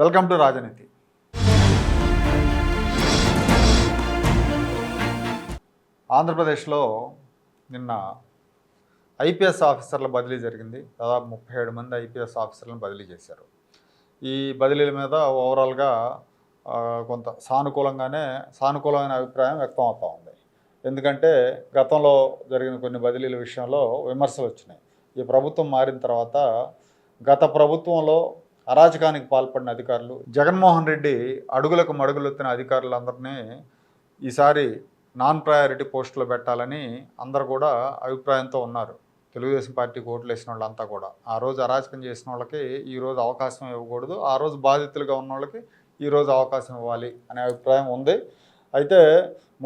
Welcome to రాజనీతి. ఆంధ్రప్రదేశ్లో నిన్న ఐపీఎస్ ఆఫీసర్ల బదిలీ జరిగింది. దాదాపు ముప్పై ఏడు మంది ఐపీఎస్ ఆఫీసర్లను బదిలీ చేశారు. ఈ బదిలీల మీద ఓవరాల్గా కొంత సానుకూలంగానే సానుకూలమైన అభిప్రాయం వ్యక్తం అవుతూ ఉంది. ఎందుకంటే గతంలో జరిగిన కొన్ని బదిలీల విషయంలో విమర్శలు వచ్చినాయి. ఈ ప్రభుత్వం మారిన తర్వాత గత ప్రభుత్వంలో అరాచకానికి పాల్పడిన అధికారులు జగన్మోహన్ రెడ్డి అడుగులకు మడుగులెత్తిన అధికారులందరినీ ఈసారి నాన్ ప్రయారిటీ పోస్టులో పెట్టాలని అందరు కూడా అభిప్రాయంతో ఉన్నారు. తెలుగుదేశం పార్టీకి ఓట్లు వేసిన వాళ్ళంతా కూడా. ఆ రోజు అరాచకం చేసిన వాళ్ళకి ఈరోజు అవకాశం ఇవ్వకూడదు. ఆ రోజు బాధితులుగా ఉన్న వాళ్ళకి ఈరోజు అవకాశం ఇవ్వాలి అనే అభిప్రాయం ఉంది. అయితే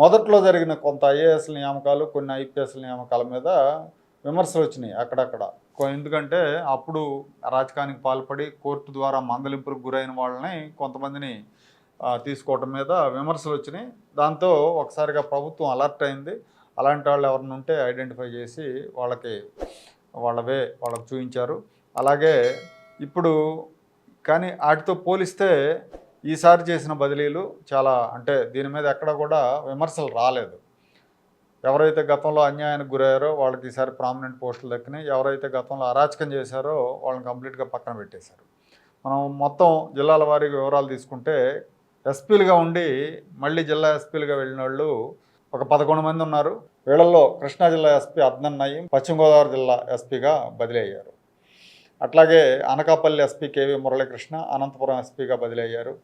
మొదట్లో జరిగిన కొంత ఐఏఎస్ల నియామకాలు కొన్ని ఐపీఎస్ల నియామకాల మీద విమర్శలు వచ్చినాయి అక్కడక్కడ. ఎందుకంటే అప్పుడు అరాచకానికి పాల్పడి కోర్టు ద్వారా మందలింపులకు గురైన వాళ్ళని కొంతమందిని తీసుకోవటం మీద విమర్శలు వచ్చినాయి. దాంతో ఒకసారిగా ప్రభుత్వం అలర్ట్ అయింది. అలాంటి వాళ్ళు ఎవరిని ఉంటే ఐడెంటిఫై చేసి వాళ్ళకి వాళ్ళవే వాళ్ళకి చూపించారు అలాగే ఇప్పుడు కానీ వాటితో పోలిస్తే ఈసారి చేసిన బదిలీలు చాలా అంటే దీని మీద ఎక్కడ కూడా విమర్శలు రాలేదు. ఎవరైతే గతంలో అన్యాయానికి గురయ్యారో వాళ్ళకి ఈసారి ప్రామినెంట్ పోస్టులు దక్కినాయి. ఎవరైతే గతంలో అరాచకం చేశారో వాళ్ళని కంప్లీట్గా పక్కన పెట్టేశారు. మనం మొత్తం జిల్లాల వారీగా వివరాలు తీసుకుంటే ఎస్పీలుగా ఉండి మళ్ళీ జిల్లా ఎస్పీలుగా వెళ్ళిన వాళ్ళు ఒక పదకొండు మంది ఉన్నారు. వీళ్ళల్లో కృష్ణా జిల్లా ఎస్పీ అద్నన్ నయీం పశ్చిమ గోదావరి జిల్లా ఎస్పీగా బదిలీ అయ్యారు. అట్లాగే Anakapalli SP K V Muralikrishna Anantapur ఎస్పీగా బదిలీ అయ్యారు.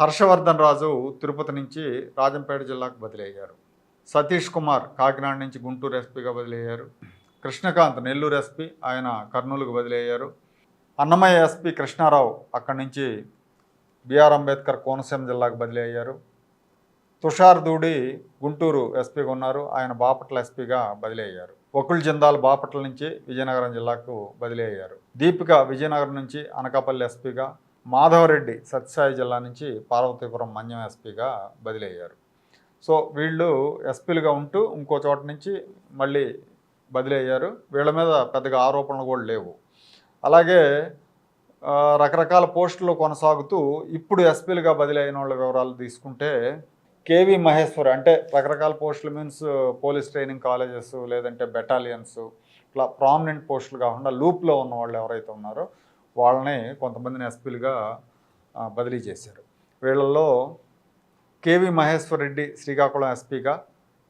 హర్షవర్ధన్ రాజు తిరుపతి నుంచి రాజంపేట జిల్లాకు బదిలీ అయ్యారు. సతీష్ కుమార్ కాకినాడ నుంచి గుంటూరు ఎస్పీగా బదిలయ్యారు. కృష్ణకాంత్ నెల్లూరు ఎస్పీ ఆయన కర్నూలుకు బదిలయ్యారు. అన్నమయ్య ఎస్పీ కృష్ణారావు అక్కడి నుంచి బిఆర్ అంబేద్కర్ కోనసీమ జిల్లాకు బదిలీ అయ్యారు తుషార్ దూడి గుంటూరు ఎస్పీగా ఉన్నారు. ఆయన బాపట్ల ఎస్పీగా బదిలీ అయ్యారు వకుల్ జిందాల్ బాపట్ల నుంచి విజయనగరం జిల్లాకు బదిలీ అయ్యారు దీపిక విజయనగరం నుంచి అనకాపల్లి ఎస్పీగా మాధవరెడ్డి సత్యసాయి జిల్లా నుంచి పార్వతీపురం మన్యం ఎస్పీగా బదిలీ అయ్యారు సో వీళ్ళు ఎస్పీలుగా ఉంటూ ఇంకో చోట నుంచి మళ్ళీ బదిలీ అయ్యారు వీళ్ళ మీద పెద్దగా ఆరోపణలు కూడా లేవు. అలాగే రకరకాల పోస్టులు కొనసాగుతూ ఇప్పుడు ఎస్పీలుగా బదిలీ అయిన వాళ్ళ వివరాలు తీసుకుంటే కేవీ మహేశ్వర్ అంటే రకరకాల పోస్టులు మీన్స్ పోలీస్ ట్రైనింగ్ కాలేజెస్ లేదంటే బెటాలియన్స్ ఇట్లా ప్రామినెంట్ పోస్టులు కాకుండా లూప్లో ఉన్న వాళ్ళు ఎవరైతే ఉన్నారో వాళ్ళని కొంతమందిని ఎస్పీలుగా బదిలీ చేశారు. వీళ్ళల్లో కేవీ మహేశ్వర్ రెడ్డి శ్రీకాకుళం ఎస్పీగా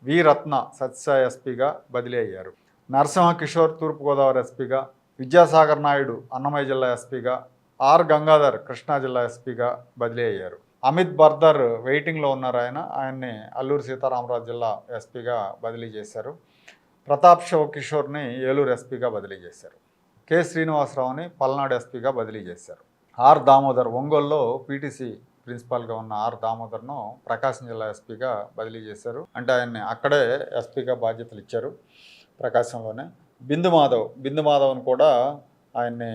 వి రత్న సత్యసాయి ఎస్పీగా బదిలీ అయ్యారు. నరసింహ కిషోర్ తూర్పుగోదావరి ఎస్పీగా విద్యాసాగర్ నాయుడు అన్నమయ్య జిల్లా ఎస్పీగా ఆర్ గంగాధర్ కృష్ణా జిల్లా ఎస్పీగా బదిలీ అయ్యారు. అమిత్ బర్దర్ వెయిటింగ్లో ఉన్నారు ఆయన. ఆయన్ని అల్లూరు సీతారామరాజు జిల్లా ఎస్పీగా బదిలీ చేశారు. ప్రతాప్ శివ కిషోర్ని ఏలూరు ఎస్పీగా బదిలీ చేశారు. కె శ్రీనివాసరావుని పల్నాడు ఎస్పీగా బదిలీ చేశారు. ఆర్ దామోదర్ ఒంగోలులో పీటీసీ ప్రిన్సిపాల్గా ఉన్న ఆర్ దామోదర్ను ప్రకాశం జిల్లా ఎస్పీగా బదిలీ చేశారు. అంటే ఆయన్ని అక్కడే ఎస్పీగా బాధ్యతలు ఇచ్చారు ప్రకాశంలోనే. బిందు మాధవ్ బిందు మాధవ్ను కూడా ఆయన్ని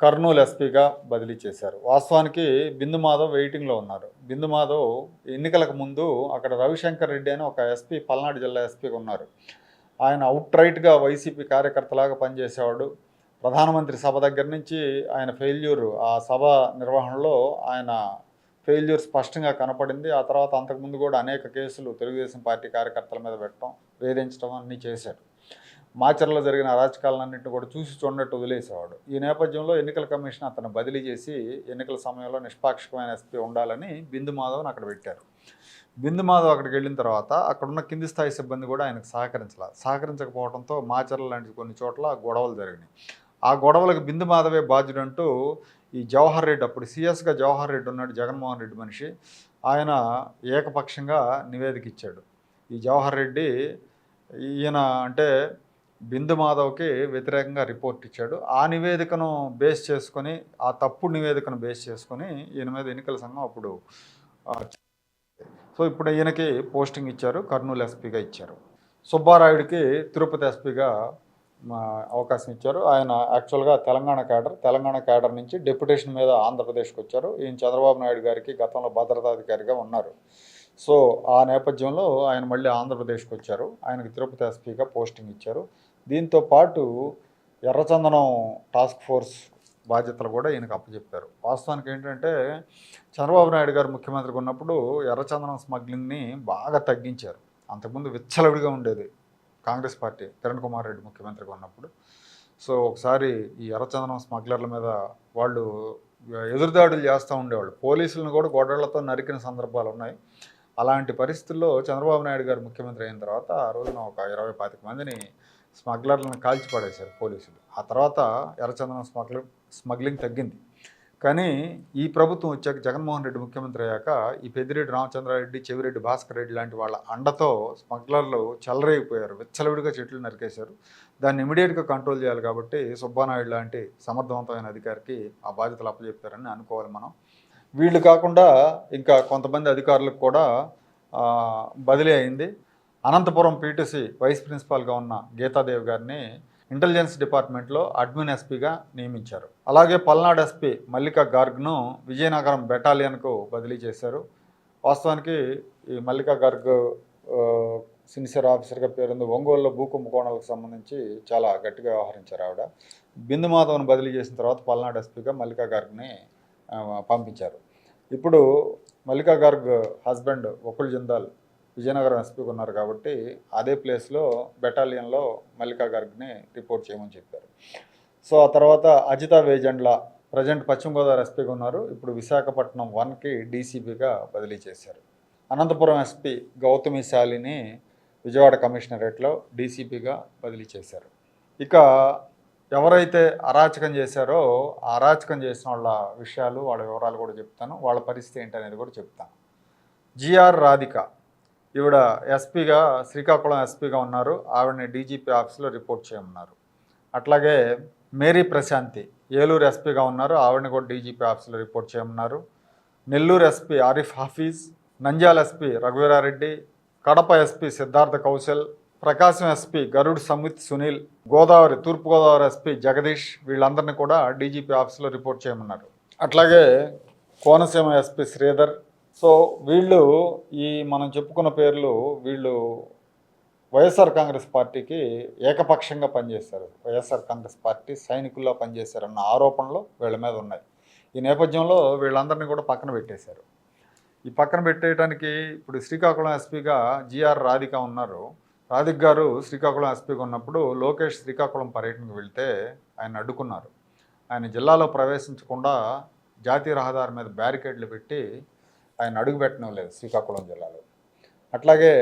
కర్నూలు ఎస్పీగా బదిలీ చేశారు. వాస్తవానికి బిందు మాధవ్ వెయిటింగ్లో ఉన్నారు. బిందు మాధవ్ ఎన్నికలకు ముందు అక్కడ రవిశంకర్ రెడ్డి అని ఒక ఎస్పీ పల్నాడు జిల్లా ఎస్పీగా ఉన్నారు. ఆయన అవుట్ రైట్గా వైసీపీ కార్యకర్తలాగా పనిచేసేవాడు. ప్రధానమంత్రి సభ దగ్గర నుంచి ఆయన ఫెయిల్యూర్ ఆ సభ నిర్వహణలో ఆయన ఫెయిల్యూర్ స్పష్టంగా కనపడింది. ఆ తర్వాత అంతకుముందు కూడా అనేక కేసులు తెలుగుదేశం పార్టీ కార్యకర్తల మీద పెట్టడం వేధించడం అన్నీ చేశాడు. మాచర్లో జరిగిన అరాచకాలన్నింటిని కూడా చూసి చూడనట్టు వదిలేసేవాడు. ఈ నేపథ్యంలో ఎన్నికల కమిషన్ అతను బదిలీ చేసి ఎన్నికల సమయంలో నిష్పాక్షికమైన ఎస్పీ ఉండాలని బిందు మాధవ్ని అక్కడ పెట్టారు. బిందు మాధవ్ అక్కడికి వెళ్ళిన తర్వాత అక్కడున్న కింది స్థాయి సిబ్బంది కూడా ఆయనకు సహకరించాల. సహకరించకపోవడంతో మాచర్ల లాంటి కొన్ని చోట్ల గొడవలు జరిగినాయి. ఆ గొడవలకు బిందు మాధవే బాధ్యుడంటూ ఈ జవహర్ రెడ్డి అప్పుడు సీఎస్గా జవహర్ రెడ్డి ఉన్నాడు జగన్మోహన్ రెడ్డి మనిషి ఆయన ఏకపక్షంగా నివేదిక ఇచ్చాడు. ఈ జవహర్ రెడ్డి ఈయన అంటే బిందు మాధవ్కి వ్యతిరేకంగా రిపోర్ట్ ఇచ్చాడు. ఆ నివేదికను బేస్ చేసుకొని ఆ తప్పుడు నివేదికను బేస్ చేసుకొని ఈయన మీద ఎన్నికల సంఘం అప్పుడు సో ఇప్పుడు ఈయనకి పోస్టింగ్ ఇచ్చారు కర్నూలు ఎస్పీగా ఇచ్చారు. సుబ్బారాయుడికి తిరుపతి ఎస్పీగా అవకాశం ఇచ్చారు. ఆయన యాక్చువల్గా తెలంగాణ క్యాడర్ తెలంగాణ క్యాడర్ నుంచి డెప్యుటేషన్ మీద ఆంధ్రప్రదేశ్కి వచ్చారు. ఈయన చంద్రబాబు నాయుడు గారికి గతంలో భద్రతాధికారిగా ఉన్నారు. సో ఆ నేపథ్యంలో ఆయన మళ్ళీ ఆంధ్రప్రదేశ్కి వచ్చారు. ఆయనకు తిరుపతి ఎస్పీగా పోస్టింగ్ ఇచ్చారు. దీంతో పాటు ఎర్రచందనం టాస్క్ ఫోర్స్ బాధ్యతలు కూడా ఈయనకు అప్పచెప్పారు. వాస్తవానికి ఏంటంటే చంద్రబాబు నాయుడు గారు ముఖ్యమంత్రిగా ఉన్నప్పుడు ఎర్రచందనం స్మగ్లింగ్ని బాగా తగ్గించారు. అంతకుముందు విచ్చలవిడిగా ఉండేది. కాంగ్రెస్ పార్టీ కిరణ్ కుమార్ రెడ్డి ముఖ్యమంత్రిగా ఉన్నప్పుడు. సో ఒకసారి ఈ ఎర్రచందనం స్మగ్లర్ల మీద వాళ్ళు ఎదురుదాడులు చేస్తూ ఉండేవాళ్ళు. పోలీసులను కూడా గొడవలతో నరికిన సందర్భాలు ఉన్నాయి. అలాంటి పరిస్థితుల్లో చంద్రబాబు నాయుడు గారు ముఖ్యమంత్రి అయిన తర్వాత ఆ రోజున ఒక ఇరవై పాతిక మందిని స్మగ్లర్లను కాల్చి పడేశారు పోలీసులు. ఆ తర్వాత ఎర్రచందనం స్మగ్లింగ్ స్మగ్లింగ్ తగ్గింది. కానీ ఈ ప్రభుత్వం వచ్చాక జగన్మోహన్ రెడ్డి ముఖ్యమంత్రి అయ్యాక ఈ పెద్దిరెడ్డి రామచంద్రారెడ్డి చెవిరెడ్డి భాస్కర్ రెడ్డి లాంటి వాళ్ళ అండతో స్మగ్లర్లు చెలరైపోయారు విచ్చలవిడిగా చెట్లు నరికేశారు. దాన్ని ఇమీడియట్గా కంట్రోల్ చేయాలి కాబట్టి సుబ్బానాయుడు లాంటి సమర్థవంతమైన అధికారికి ఆ బాధ్యతలు అప్పజెప్పారని అనుకోవాలి మనం. వీళ్ళు కాకుండా ఇంకా కొంతమంది అధికారులకు కూడా బదిలీ అయింది. అనంతపురం పీటీసీ వైస్ ప్రిన్సిపాల్గా ఉన్న గీతాదేవి గారిని ఇంటెలిజెన్స్ డిపార్ట్మెంట్లో అడ్మిన్ ఎస్పీగా నియమించారు. అలాగే పల్నాడు ఎస్పీ మల్లిక గార్గ్ను విజయనగరం బెటాలియన్కు బదిలీ చేశారు. వాస్తవానికి ఈ మల్లిక గార్గ్ ఆ, సిన్సియర్ ఆఫీసర్గా పేరుంది ఒంగోలులో భూ కుంభకోణాలకు సంబంధించి చాలా గట్టిగా వ్యవహరించారు ఆవిడ. బిందు మాధవ్ను బదిలీ చేసిన తర్వాత పల్నాడు ఎస్పీగా మల్లికా గార్గ్ని పంపించారు. ఇప్పుడు మల్లికా గార్గ్ హస్బెండ్ ఒకుల్ జిందాల్ విజయనగరం ఎస్పీగా ఉన్నారు కాబట్టి అదే ప్లేస్లో బెటాలియన్లో మల్లికా గార్గ్ని రిపోర్ట్ చేయమని చెప్పారు. సో ఆ తర్వాత అజిత వేజెండ్ల ప్రజెంట్ పశ్చిమ గోదావరి ఎస్పీగా ఉన్నారు. ఇప్పుడు విశాఖపట్నం వన్కి డీసీపీగా బదిలీ చేశారు. అనంతపురం ఎస్పీ గౌతమి శాలిని విజయవాడ కమిషనరేట్లో డీసీపీగా బదిలీ చేశారు. ఇక ఎవరైతే అరాచకం చేశారో ఆ అరాచకం చేసిన వాళ్ళ విషయాలు వాళ్ళ వివరాలు కూడా చెప్తాను. వాళ్ళ పరిస్థితి ఏంటనేది కూడా చెప్తాను. జిఆర్ రాధిక ఈవిడ ఎస్పీగా శ్రీకాకుళం ఎస్పీగా ఉన్నారు. ఆవిడని డీజీపీ ఆఫీస్లో రిపోర్ట్ చేయమన్నారు. అట్లాగే మేరీ ప్రశాంతి ఏలూరు ఎస్పీగా ఉన్నారు. ఆవిడని కూడా డీజీపీ ఆఫీస్లో రిపోర్ట్ చేయమన్నారు. Nellore SP Arif Hafeez Nandyal SP Raghuveera Reddy Kadapa SP Siddharth Kaushal Prakasam SP Garud Samit Sunil Godavari తూర్పుగోదావరి ఎస్పీ జగదీష్ వీళ్ళందరినీ కూడా డీజీపీ ఆఫీస్లో రిపోర్ట్ చేయమన్నారు. అట్లాగే కోనసీమ ఎస్పీ శ్రీధర్ సో వీళ్ళు ఈ మనం చెప్పుకున్న పేర్లు వీళ్ళు వైఎస్ఆర్ కాంగ్రెస్ పార్టీకి ఏకపక్షంగా పనిచేశారు. వైఎస్ఆర్ కాంగ్రెస్ పార్టీ సైనికుల్లో పనిచేశారన్న ఆరోపణలు వీళ్ళ మీద ఉన్నాయి. ఈ నేపథ్యంలో వీళ్ళందరినీ కూడా పక్కన పెట్టేశారు. ఈ పక్కన పెట్టేయడానికి ఇప్పుడు శ్రీకాకుళం ఎస్పీగా జిఆర్ రాధిక ఉన్నారు. రాధిక్ గారు శ్రీకాకుళం ఎస్పీగా ఉన్నప్పుడు లోకేష్ శ్రీకాకుళం పర్యటనకు వెళ్తే ఆయన అడ్డుకున్నారు. ఆయన జిల్లాలో ప్రవేశించకుండా జాతీయ రహదారి మీద బ్యారికేడ్లు పెట్టి ఆయన అడుగుపెట్టడం లేదు శ్రీకాకుళం జిల్లాలో. అట్లాగే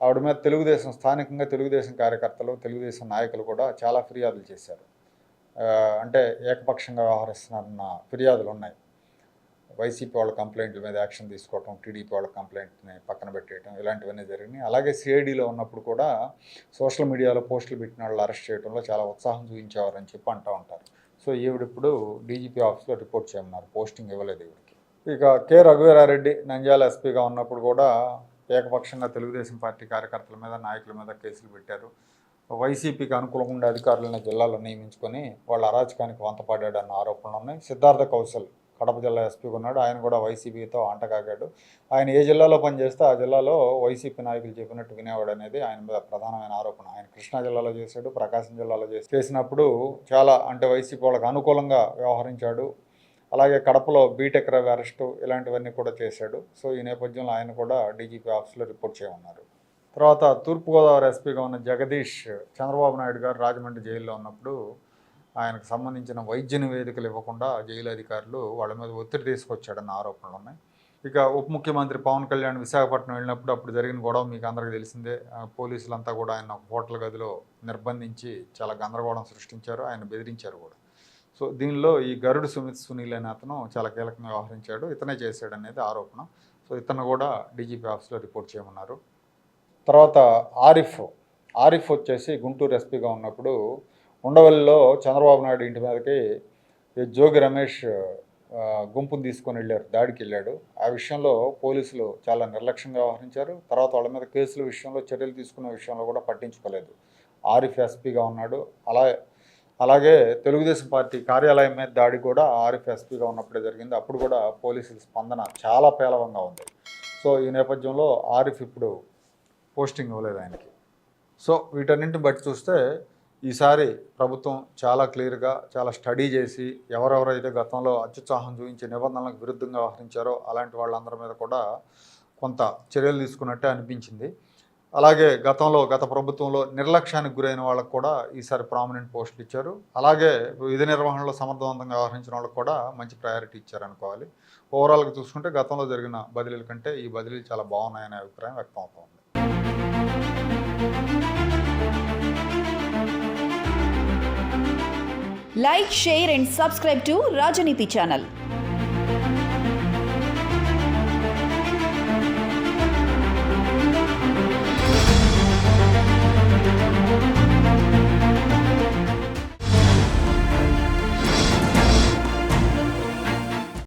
ఆవిడ మీద తెలుగుదేశం స్థానికంగా తెలుగుదేశం కార్యకర్తలు తెలుగుదేశం నాయకులు కూడా చాలా ఫిర్యాదులు చేశారు. అంటే ఏకపక్షంగా వ్యవహరిస్తున్నారన్న ఫిర్యాదులు ఉన్నాయి. వైసీపీ వాళ్ళ కంప్లైంట్ల మీద యాక్షన్ తీసుకోవటం టీడీపీ వాళ్ళ కంప్లైంట్ని పక్కన పెట్టేయటం ఇలాంటివన్నీ జరిగినాయి. అలాగే సిఐడిలో ఉన్నప్పుడు కూడా సోషల్ మీడియాలో పోస్టులు పెట్టిన వాళ్ళు అరెస్ట్ చేయడంలో చాలా ఉత్సాహం చూపించేవారని చెప్పి అంటూ ఉంటారు. సో ఈవిడిప్పుడు డీజీపీ ఆఫీస్లో రిపోర్ట్ చేయమన్నారు. పోస్టింగ్ ఇవ్వలేదు ఈవిడ. ఇక కె రఘువీరారెడ్డి నంద్యాల ఎస్పీగా ఉన్నప్పుడు కూడా ఏకపక్షంగా తెలుగుదేశం పార్టీ కార్యకర్తల మీద నాయకుల మీద కేసులు పెట్టారు. వైసీపీకి అనుకూలంగా ఉండే అధికారులను జిల్లాలో నియమించుకొని వాళ్ళ అరాచకానికి వంతపడ్డాడన్న ఆరోపణలు ఉన్నాయి. సిద్ధార్థ కౌశల్ కడప జిల్లా ఎస్పీగా ఉన్నాడు. ఆయన కూడా వైసీపీతో అంటకాగాడు ఆయన ఏ జిల్లాలో పనిచేస్తే ఆ జిల్లాలో వైసీపీ నాయకులు చెప్పినట్టు వినేవాడు అనేది ఆయన మీద ప్రధానమైన ఆరోపణ. ఆయన కృష్ణా జిల్లాలో చేశాడు ప్రకాశం జిల్లాలో చేసి చేసినప్పుడు చాలా అంటే వైసీపీ వాళ్ళకి అనుకూలంగా వ్యవహరించాడు. అలాగే కడపలో బీటెక్ రవి అరెస్టు ఇలాంటివన్నీ కూడా చేశాడు. సో ఈ నేపథ్యంలో ఆయన కూడా డీజీపీ ఆఫీస్లో రిపోర్ట్ చేయమన్నారు. తర్వాత తూర్పుగోదావరి ఎస్పీగా ఉన్న జగదీష్ చంద్రబాబు నాయుడు గారు రాజమండ్రి జైల్లో ఉన్నప్పుడు ఆయనకు సంబంధించిన వైద్య నివేదికలు ఇవ్వకుండా జైలు అధికారులు వాళ్ళ మీద ఒత్తిడి తీసుకొచ్చాడన్న ఆరోపణలు ఉన్నాయి. ఇక ఉప ముఖ్యమంత్రి పవన్ కళ్యాణ్ విశాఖపట్నం వెళ్ళినప్పుడు అప్పుడు జరిగిన గొడవ మీకు అందరికీ తెలిసిందే. పోలీసులంతా కూడా ఆయన హోటల్ గదిలో నిర్బంధించి చాలా గందరగోళం సృష్టించారు. ఆయన బెదిరించారు కూడా. సో దీనిలో ఈ గరుడు సుమిత్ సునీల్ అనే అతను చాలా కీలకంగా వ్యవహరించాడు. ఇతనే చేశాడు అనేది ఆరోపణ. సో ఇతను కూడా డీజీపీ ఆఫీస్లో రిపోర్ట్ చేయమన్నారు. తర్వాత ఆరిఫ్ ఆరిఫ్ వచ్చేసి గుంటూరు ఎస్పీగా ఉన్నప్పుడు ఉండవల్లిలో చంద్రబాబు నాయుడు ఇంటి మీదకి జోగి రమేష్ గుంపును తీసుకొని వెళ్ళారు దాడికి వెళ్ళాడు. ఆ విషయంలో పోలీసులు చాలా నిర్లక్ష్యంగా వ్యవహరించారు. తర్వాత వాళ్ళ మీద కేసుల విషయంలో చర్యలు తీసుకున్న విషయంలో కూడా పట్టించుకోలేదు. ఆరిఫ్ ఎస్పీగా ఉన్నాడు. అలా అలాగే తెలుగుదేశం పార్టీ కార్యాలయం మీద దాడి కూడా ఆరిఫ్ ఎస్పీగా ఉన్నప్పుడే జరిగింది. అప్పుడు కూడా పోలీసుల స్పందన చాలా పేలవంగా ఉంది. సో ఈ నేపథ్యంలో ఆరిఫ్ ఇప్పుడు పోస్టింగ్ ఇవ్వలేదు ఆయనకి. సో వీటన్నింటిని బట్టి చూస్తే ఈసారి ప్రభుత్వం చాలా క్లియర్గా చాలా స్టడీ చేసి ఎవరెవరైతే గతంలో అత్యుత్సాహం చూపించే నిబంధనలకు విరుద్ధంగా వ్యవహరించారో అలాంటి వాళ్ళందరి మీద కూడా కొంత చర్యలు తీసుకున్నట్టే అనిపించింది. అలాగే గతంలో గత ప్రభుత్వంలో నిర్లక్ష్యానికి గురైన వాళ్ళకు కూడా ఈసారి ప్రామినెంట్ పోస్టులు ఇచ్చారు. అలాగే విధి నిర్వహణలో సమర్థవంతంగా వ్యవహరించిన వాళ్ళకు కూడా మంచి ప్రయారిటీ ఇచ్చారు అనుకోవాలి. ఓవరాల్గా చూసుకుంటే గతంలో జరిగిన బదిలీల కంటే ఈ బదిలీలు చాలా బాగున్నాయనే అభిప్రాయం వ్యక్తం అవుతోంది share and and subscribe to Rajaniti.